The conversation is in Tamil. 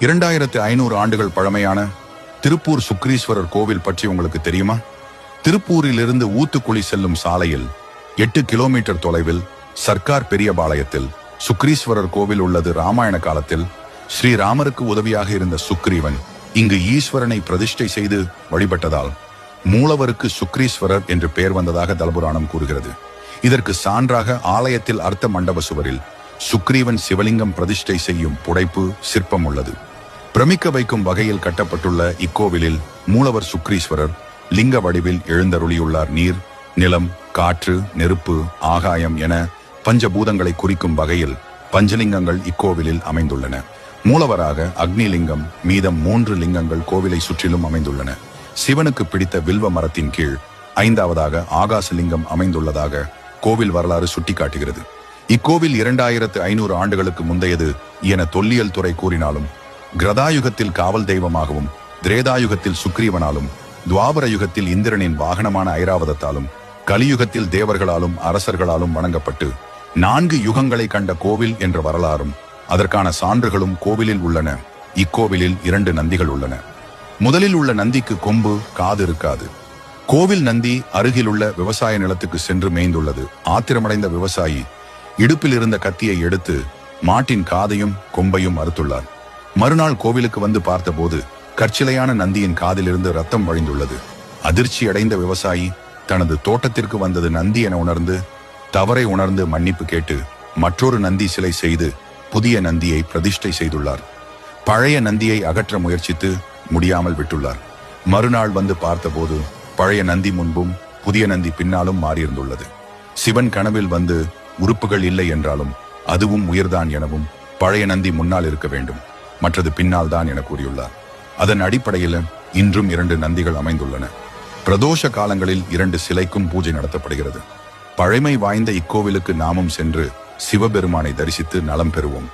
இரண்டாயிரத்து ஐநூறு ஆண்டுகள் பழமையான திருப்பூர் சுக்ரீஸ்வரர் கோவில் பற்றி உங்களுக்கு தெரியுமா? திருப்பூரிலிருந்து ஊத்துக்குழி செல்லும் சாலையில் எட்டு கிலோமீட்டர் தொலைவில் சர்க்கார் பெரியபாளையத்தில் சுக்ரீஸ்வரர் கோவில் உள்ளது ராமாயண காலத்தில் ஸ்ரீராமருக்கு உதவியாக இருந்த சுக்ரீவன் இங்கு ஈஸ்வரனை பிரதிஷ்டை செய்து வழிபட்டதால் மூலவருக்கு சுக்ரீஸ்வரர் என்று பெயர் வந்ததாக தலபுராணம் கூறுகிறது. இதற்கு சான்றாக ஆலயத்தில் அர்த்த மண்டப சுவரில் சுக்ரீவன் சிவலிங்கம் பிரதிஷ்டை செய்யும் புடைப்பு சிற்பம் உள்ளது பிரமிக்க வைக்கும் வகையில் கட்டப்பட்டுள்ள இக்கோவிலில் மூலவர் சுக்ரீஸ்வரர் லிங்க வடிவில் எழுந்தருளியுள்ளார் நீர் நிலம் காற்று நெருப்பு ஆகாயம் என பஞ்சபூதங்களை குறிக்கும் வகையில் பஞ்சலிங்கங்கள் இக்கோவிலில் அமைந்துள்ளன. மூலவராக அக்னிலிங்கம் மீதம் மூன்று லிங்கங்கள் கோவிலை சுற்றிலும் அமைந்துள்ளன. சிவனுக்கு பிடித்த வில்வ மரத்தின் கீழ் ஐந்தாவதாக ஆகாசலிங்கம் அமைந்துள்ளதாக கோவில் வரலாறு சுட்டிக்காட்டுகிறது. இக்கோவில் இரண்டாயிரத்து ஐநூறு ஆண்டுகளுக்கு முந்தையது என தொல்லியல் துறை கூறினாலும் கிரதாயுகத்தில் காவல் தெய்வமாகவும் திரேதாயுகத்தில் சுக்ரீவனாலும் துவாபர யுகத்தில் இந்திரனின் வாகனமான ஐராவதத்தாலும் கலியுகத்தில் தேவர்களாலும் அரசர்களாலும் வணங்கப்பட்டு நான்கு யுகங்களை கண்ட கோவில் என்ற வரலாறும் அதற்கான சான்றுகளும் கோவிலில் உள்ளன. இக்கோவிலில் இரண்டு நந்திகள் உள்ளன. முதலில் உள்ள நந்திக்கு கொம்பு காது இருக்காது. கோவில் நந்தி அருகிலுள்ள விவசாய நிலத்துக்கு சென்று மேய்ந்துள்ளது. ஆத்திரமடைந்த விவசாயி இடுப்பில் இருந்த கத்தியை எடுத்து மாட்டின் காதையும் கொம்பையும் அறுத்துள்ளார். மறுநாள் கோவிலுக்கு வந்து பார்த்தபோது கற்சிலையான நந்தியின் காதிலிருந்து ரத்தம் வழிந்துள்ளது. அதிர்ச்சி அடைந்த விவசாயி தனது தோட்டத்திற்கு வந்தது நந்தி என உணர்ந்து தவறை உணர்ந்து மன்னிப்பு கேட்டு மற்றொரு நந்தி சிலை செய்து புதிய நந்தியை பிரதிஷ்டை செய்துள்ளார். பழைய நந்தியை அகற்ற முயற்சித்து முடியாமல் விட்டுள்ளார். மறுநாள் வந்து பார்த்தபோது பழைய நந்தி முன்பும் புதிய நந்தி பின்னாலும் மாறியிருந்துள்ளது. சிவன் கனவில் வந்து உறுப்புகள் இல்லை என்றாலும் அதுவும் உயிர்தான் எனவும் பழைய நந்தி முன்னால் இருக்க வேண்டும். மற்றது பின்னால் தான் என கூறியுள்ளார். அதன் அடிப்படையில் இன்றும் இரண்டு நந்திகள் அமைந்துள்ளன. பிரதோஷ காலங்களில் இரண்டு சிலைக்கும் பூஜை நடத்தப்படுகிறது. பழமை வாய்ந்த இக்கோவிலுக்கு நாமும் சென்று சிவபெருமானை தரிசித்து நலம் பெறுவோம்.